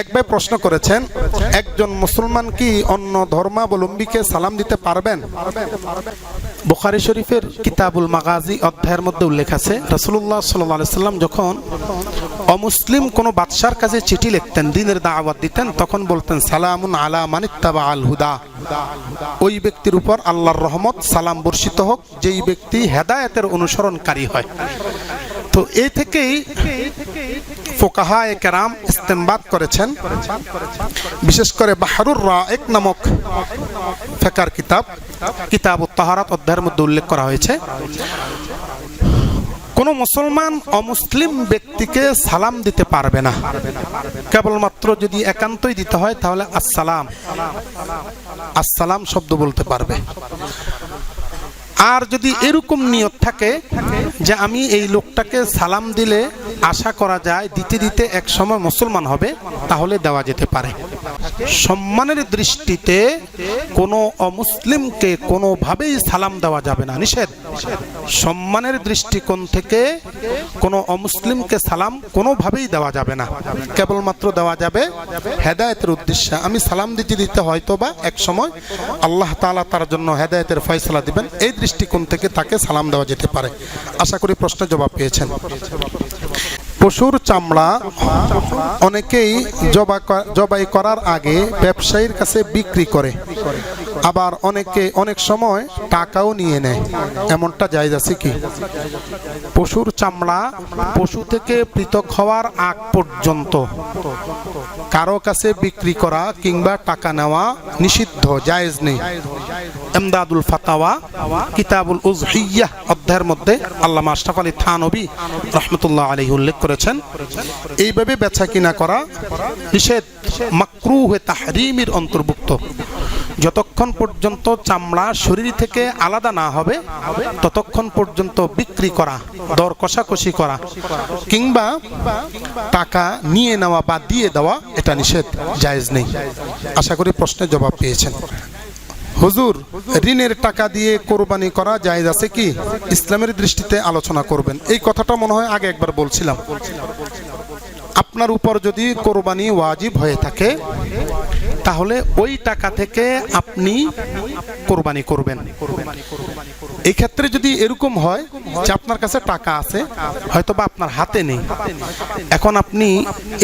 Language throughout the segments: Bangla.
এক ভাই প্রশ্ন করেছেন, একজন মুসলমান কি অন্য ধর্মাবলম্বীকে সালাম দিতে পারবেন? বুখারি শরীফের কিতাবুল মাগাজি অধ্যায়ের মধ্যে উল্লেখ আছে রসুল্লাহ সাল্লাহ সাল্লাম যখন অমুসলিম কোনো বাদশার কাছে চিঠি লিখতেন, দিনের দাওয়াত দিতেন, তখন বলতেন, সালামুন আলা মানিত্তাবা আল হুদা। ওই ব্যক্তির উপর আল্লাহর রহমত সালাম বর্ষিত হোক, যেই ব্যক্তি হেদায়েতের অনুসরণকারী হয়। তো এই থেকেই ফোকাহা কেরাম ইস্তেমবাদ করেছেন। বিশেষ করে বাহারুর রা এক নামক ফেকার কিতাব কিতাব ও তাহারাত অধ্যায়ের মধ্যে উল্লেখ করা হয়েছে। কোন মুসলমান অমুসলিম ব্যক্তিকে সালাম দিতে পারবে না। কেবলমাত্র যদি একান্তই দিতে হয়, তাহলে আসসালাম। আসসালাম শব্দ বলতে পারবে। আর যদি এরকম নিয়ত থাকে যে আমি এই লোকটাকে সালাম দিলে আশা করা যায় দিতে দিতে এক সময় মুসলমান হবে, তাহলে দেওয়া যেতে পারে। সম্মানের দৃষ্টিতে কোনো অমুসলিমকে কোনোভাবেই সালাম দেওয়া যাবে না। নিষেধ। সম্মানের দৃষ্টিকোণ থেকে কোনো অমুসলিমকে সালাম কোনোভাবেই দেওয়া যাবে না। কেবলমাত্র দেওয়া যাবে হেদায়েতের উদ্দেশ্যে। আমি সালাম দিতে দিতে হয়তো বা এক সময় আল্লাহ তাআলা তার জন্য হেদায়েতের ফয়সলা দিবেন। এই দৃষ্টিকোণ থেকে তাকে সালাম দেওয়া যেতে পারে। আশা করি প্রশ্নের জবাব পেয়েছেন। পশুর চামড়া অনেকেই জবা জবাই করার আগে ব্যবসায়ীর কাছে বিক্রি করে। আবার অনেকে অনেক সময় টাকাও নিয়ে নেয়। এমনটা জায়জ আছে কি? পশুর চামড়া পশু থেকে পৃথক হওয়ার আগ পর্যন্ত কারও কাছে বিক্রি করা কিংবা টাকা নেওয়া নিষিদ্ধ, জায়েজ নেই। এমদাদুল ফাতাওয়া, কিতাবুল উজহিয়া অধ্যায়ের মধ্যে আল্লামা আশরাফ আলী থানবী রহমতুল্লাহ আলী উল্লেখ করেছেন, এইভাবে বেচা কিনা করা নিষেধ, মাকরু হয়ে তাহরিমির অন্তর্ভুক্ত। যতক্ষণ পর্যন্ত চামড়া শরীর থেকে আলাদা না হবে, ততক্ষণ পর্যন্ত বিক্রি করা, দর কষাকষি করা, কিংবা টাকা নিয়ে নেওয়া বা দিয়ে দেওয়া এটা নিষেধ, জায়েজ নেই। আশা করি প্রশ্নের জবাব পেয়েছেন। হুজুর, ঋণের টাকা দিয়ে কোরবানি করা জায়েজ আছে কি? ইসলামের দৃষ্টিতে আলোচনা করবেন। এই কথাটা মনে হয় আগে একবার বলছিলাম। আপনার উপর যদি কোরবানি ওয়াজিব হয়ে থাকে, তাহলে ওই টাকা থেকে আপনি কোরবানি করবেন। এই ক্ষেত্রে যদি এরকম হয় যে আপনার কাছে টাকা আছে হয়তো বা আপনার হাতে নেই। এখন আপনি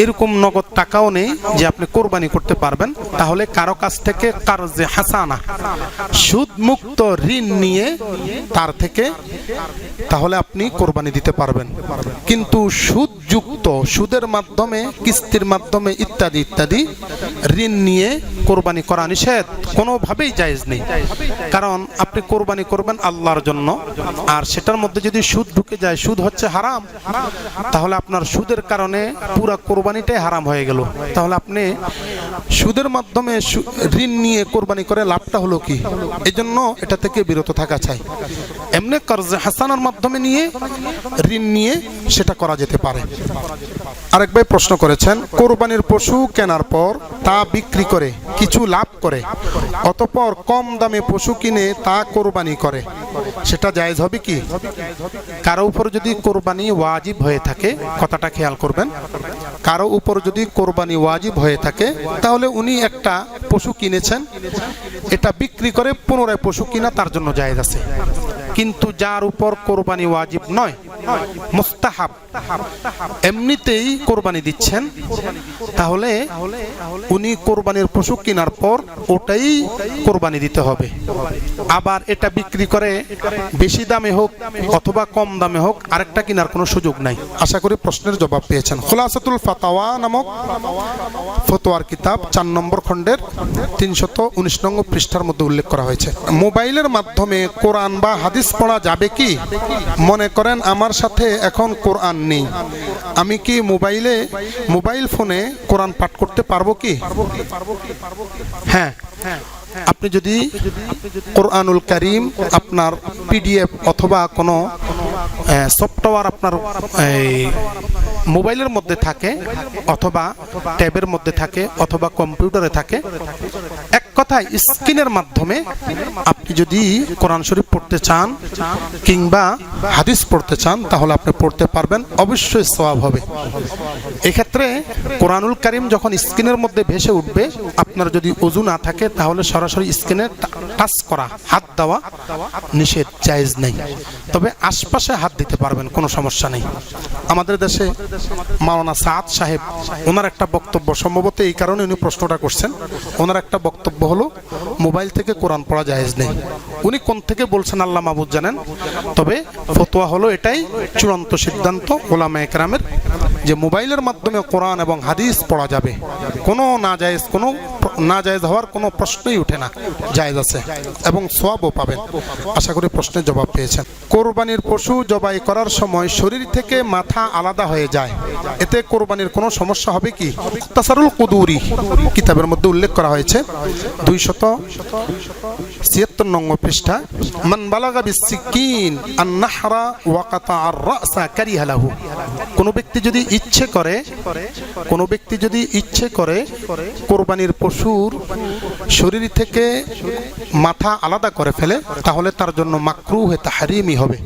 এরকম নগদ টাকাও নেই যে আপনি কোরবানি করতে পারবেন। তাহলে কারও কাছ থেকে কার যে হাসানা সুদ মুক্ত ঋণ নিয়ে তার থেকে তাহলে আপনি কোরবানি দিতে পারবেন। কিন্তু সুদযুক্ত, সুদের মাধ্যমে, কিস্তির মাধ্যমে ইত্যাদি ইত্যাদি ঋণ নিয়ে কোরবানি করা নিষেধ কোনোভাবেই জায়েজ নেই। কারণ আপনি কোরবানি করবেন আল্লাহর জন্য। আর সেটার মধ্যে যদি সুদ ঢুকে যায়, সুদ হচ্ছে হারাম। তাহলে আপনার সুদের কারণে পুরো কোরবানিটাই হারাম হয়ে গেল। তাহলে আপনি সুদের মাধ্যমে ঋণ নিয়ে কোরবানি করে লাভটা হলো কি? এই জন্য এটা থেকে বিরত থাকা চাই। এমনি কর্জে হাসানার মাধ্যমে নিয়ে ঋণ নিয়ে সেটা করা যেতে পারে। আরেক ভাই প্রশ্ন করেছেন, কোরবানির পশু কেনার পর তা বিক্রি করে কিছু লাভ করে, অতপর কম দামে পশু কিনে তা কোরবানি করে। সেটা জায়জ হবে কি? কারও উপর যদি কোরবানি ওয়াজিব হয়ে থাকে, কথাটা খেয়াল করবেন। কারও উপর যদি কোরবানি ওয়াজিব হয়ে থাকে, তাহলে উনি একটা পশু কিনেছেন। এটা বিক্রি করে পুনরায় পশু কিনা তার জন্য জায়জ আছে। কিন্তু যার উপর কোরবানি ওয়াজিব নয়, মুস্তাহাব। এমনিতেই কোরবানি দিচ্ছেন। তাহলে উনি কোরবানির পশু কেনার পর ওটাই কোরবানি দিতে হবে। আবার এটা বিক্রি করে বেশি দামে হোক অথবা কম দামে হোক আরেকটা কেনার কোনো সুযোগ নাই। আশা করি প্রশ্নের জবাব পেয়েছেন। খোলাসাতুল ফাতাওয়া নামক ফতোয়ার কিতাব চার নম্বর খণ্ডের তিনশত উনিশ নম্বর পৃষ্ঠার মধ্যে উল্লেখ করা হয়েছে। মোবাইলের মাধ্যমে কোরআন বা হাদিস পড়া যাবে কি? মনে করেন আমার সাথে এখন কোরআন নেই। আমি কি মোবাইলে, মোবাইল ফোনে কোরআন পাঠ করতে পারব কি? হ্যাঁ। আপনি যদি কোরআনুল করিম আপনার পিডিএফ অথবা কোনো সফটওয়্যার আপনার মোবাইলের মধ্যে থাকে, অথবা ট্যাবের মধ্যে থাকে, অথবা কম্পিউটারে থাকে, এক কথায় স্ক্রিনের মাধ্যমে আপনি যদি কোরআন শরীফ পড়তে চান কিংবা হাদিস পড়তে চান, তাহলে আপনি পড়তে পারবেন। অবশ্যই সওয়াব হবে। এক্ষেত্রে কোরআনুল কারিম যখন স্ক্রিনের মধ্যে ভেসে উঠবে, আপনার যদি অজু না থাকে, তাহলে সরাসরি স্ক্রিনে টাচ করা, হাত দেওয়া নিষেধ, জায়েজ নেই। তবে আশপাশে হাত দিতে পারবেন, কোনো সমস্যা নেই। আমাদের দেশে মাওলানা সাদ সাহেব, ওনার একটা বক্তব্য, সম্ভবত এই কারণে উনি প্রশ্নটা করছেন। ওনার একটা বক্তব্য হলো, মোবাইল থেকে কোরআন পড়া জায়েজ নেই। উনি কোন থেকে বলছেন আল্লাহ মাহবুদ জানেন? তবে ফতোয়া হলো এটাই, চূড়ান্ত সিদ্ধান্ত ওলামা একরামের যে মোবাইলের মাধ্যমে কোরআন এবং হাদিস পড়া যাবে। কোনো না জায়েজ, কোনো না জায়েজ হওয়ার কোনো প্রশ্নই ওঠে না। জায়েজ আছে। এবং সোয়াবও পাবেন। আশা করি প্রশ্নের জবাব পেয়েছেন। কোরবানির পশু জবাই করার সময় শরীর থেকে মাথা আলাদা হয়ে যায়। এতে কোরবানির কোনো সমস্যা হবে কি? তাসারুল কুদুরি কিতাবের মধ্যে উল্লেখ করা হয়েছে। দুইশত ছিয়াত্তর নম্বর পৃষ্ঠা, মান বালাগা বিসিকিন আন ওয়াকাতা আর রাসা কারিহা লাহু কোনো ব্যক্তি যদি ইচ্ছে করে, কোনো ব্যক্তি যদি ইচ্ছে করে কোরবানির পশুর শরীর থেকে মাথা আলাদা করে ফেলে তাহলে তার জন্য মাকরু হে তাহারিমই হবে।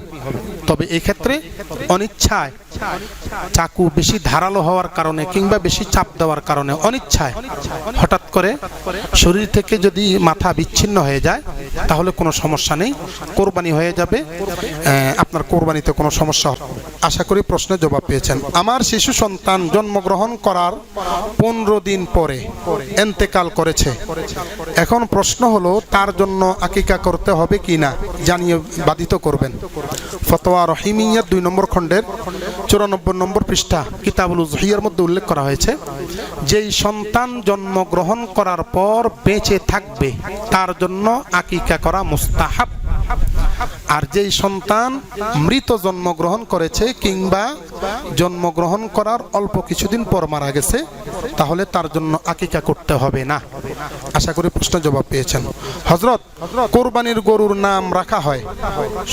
তবে এক্ষেত্রে অনিচ্ছায় চাকু বেশি ধারালো হওয়ার কারণে কিংবা বেশি চাপ দেওয়ার কারণে অনিচ্ছায় হঠাৎ করে শরীর থেকে যদি মাথা বিচ্ছিন্ন হয়ে যায়, তাহলে কোনো সমস্যা নেই। কোরবানি হয়ে যাবে। আপনার কোরবানিতে কোনো সমস্যা আশা করি প্রশ্নের জবাব পেয়েছেন। আমার শিশু সন্তান জন্মগ্রহণ করার পনেরো দিন পরে এন্তেকাল করেছে। এখন প্রশ্ন হলো, তার জন্য আকিকা করতে হবে কি না? জানিয়ে বাধিত করবেন। ফতোয়া রহিমিয়ার দুই নম্বর খণ্ডের চুরানব্বই নম্বর পৃষ্ঠা কিতাবুল উজহিয়ার মধ্যে উল্লেখ করা হয়েছে, যেই সন্তান জন্মগ্রহণ করার পর বেঁচে থাকবে, তার জন্য আকিকা করা মুস্তাহাব। আর যেই সন্তান মৃত জন্মগ্রহণ করেছে কিংবা জন্মগ্রহণ করার অল্প কিছুদিন পর মারা গেছে, তাহলে তার জন্য আকিকা করতে হবে না। আশা করি প্রশ্ন জবাব পেয়েছেন। হজরত কোরবানির গরুর নাম রাখা হয়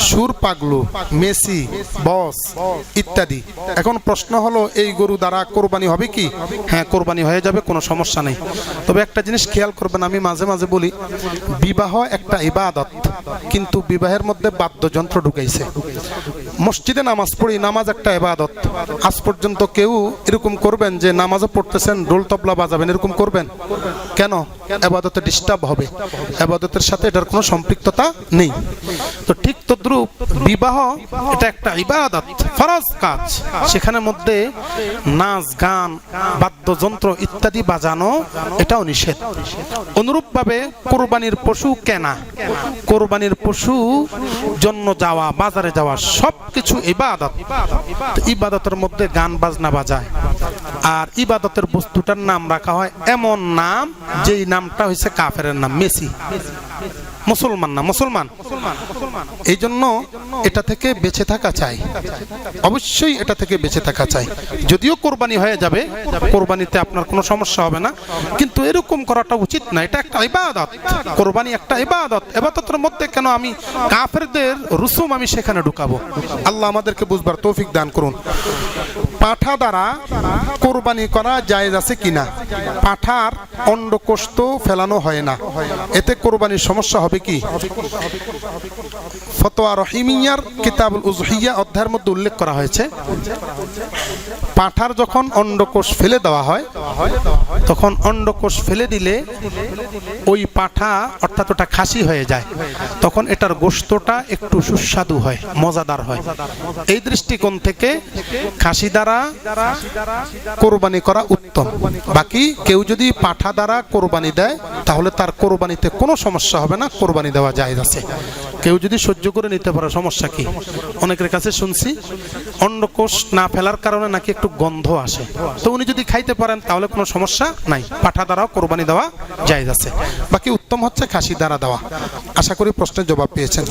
সুর পাগলু, মেসি, বস ইত্যাদি। এখন প্রশ্ন হলো, এই গরু দ্বারা কোরবানি হবে কি? হ্যাঁ কোরবানি হয়ে যাবে, কোনো সমস্যা নেই। তবে একটা জিনিস খেয়াল করবেন, আমি মাঝে মাঝে বলি, বিবাহ একটা ইবাদত। কিন্তু বিবাহের মধ্যে বাদ্যযন্ত্র ঢুকাইছে। মসজিদে নামাজ পড়ি, নামাজ একটা এবাদত আজ পর্যন্ত কেউ এরকম করবেন যে নামাজও পড়তেছেন ডোল তবলা বাজাবেন, এরকম করবেন? কেন? আবাদতে ডিস্টার্ব হবে। এবাদতের সাথে এটার কোনো সম্পৃক্ততা নেই। তো ঠিক তদ্রুপ বিবাহ, এটা একটা ইবাদত, ফরজ কাজ। সেখানে মধ্যে নাচ, গান, বাদ্যযন্ত্র ইত্যাদি বাজানো, এটাও নিষেধ। অনুরূপভাবে কোরবানির পশু কেনা কোরবানির পশু জন্য যাওয়া, বাজারে যাওয়া সবকিছু ইবাদত। ইবাদতের মধ্যে গান বাজনা বাজায়। আর ইবাদতের বস্তুটার নাম রাখা হয় এমন নাম যেই নামটা হয়েছে কাফের নাম, মেসি। মুসলমান না, মুসলমান? এই জন্য এটা থেকে বেঁচে থাকা চাই। অবশ্যই এটা থেকে বেঁচে থাকা চাই। যদিও কোরবানি হয়ে যাবে, কোরবানিতে আপনার কোনো সমস্যা হবে না। কিন্তু এরকম করাটা উচিত না, এটা একটা ইবাদত। কোরবানি একটা ইবাদত। ইবাদতের মধ্যে কেন আমি কাফেরদের রুসুম আমি সেখানে ঢুকাবো? আল্লাহ আমাদেরকে বুঝবার তৌফিক দান করুন। পাঠা দ্বারা কোরবানি করা জায়েজ আছে কিনা? পাঠার অন্ডকোষ তো ফেলানো হয় না। এতে কোরবানির সমস্যা হবে কি? ফতোয়া রহিমিয়ার কিতাবুল উজহিয়া অধ্যায়ের মধ্যে উল্লেখ করা হয়েছে। পাঠার যখন অন্ডকোষ ফেলে দেওয়া হয়, তখন অন্ডকোষ ফেলে দিলে ওই পাঠা অর্থাৎ ওটা খাসি হয়ে যায়। তখন এটার গোস্তটা একটু সুস্বাদু হয়, মজাদার হয়। এই দৃষ্টিকোণ থেকে খাসি দ্বারা কোরবানি করা উত্তম। বাকি কেউ যদি পাঠা দ্বারা কোরবানি দেয়, তাহলে তার কোরবানিতে কোনো সমস্যা হবে না, কোরবানি দেওয়া যায় আছে। কেউ যদি সহ্য করে নিতে পারো, সমস্যা কি? অনেকের কাছে শুনছি অন্নকোষ না ফেলার কারণে নাকি একটু গন্ধ আসে। তো উনি যদি খাইতে পারেন, তাহলে কোনো সমস্যা নাই। পাঠা দ্বারাও কোরবানি দেওয়া যায় আছে। বাকি উত্তম হচ্ছে খাসি দ্বারা দেওয়া। আশা করি প্রশ্নের জবাব পেয়েছেন।